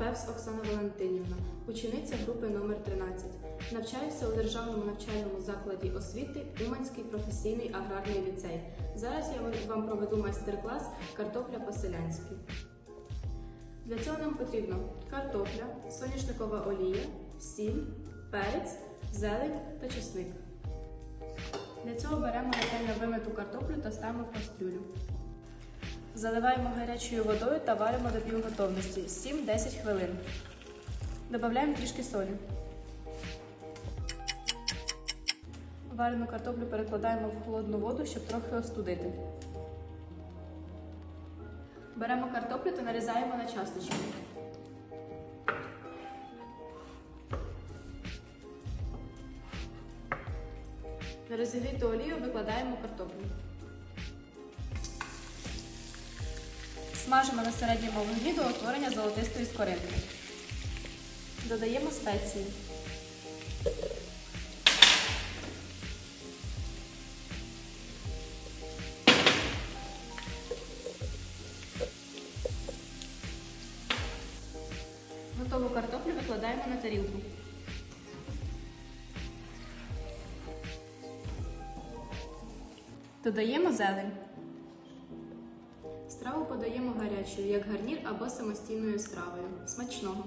Левс Оксана Валентинівна, учениця групи номер 13. Навчаюся у державному навчальному закладі освіти Уманський професійний аграрний ліцей. Зараз я вам проведу майстер-клас картопля по-селянськи. Для цього нам потрібно картопля, соняшникова олія, сіль, перець, зелень та чесник. Для цього беремо ретельно вимиту картоплю та ставимо в кастрюлю. Заливаємо гарячою водою та варимо до півготовності 7-10 хвилин. Додаємо трішки солі. Варену картоплю перекладаємо в холодну воду, щоб трохи остудити. Беремо картоплю та нарізаємо на часточки. На розігріту олію викладаємо картоплю. Смажимо на середньому вогні до утворення золотистої скоринки. Додаємо спеції. Готову картоплю викладаємо на тарілку. Додаємо зелень. Страву подаємо гарячою, як гарнір або самостійною стравою. Смачного!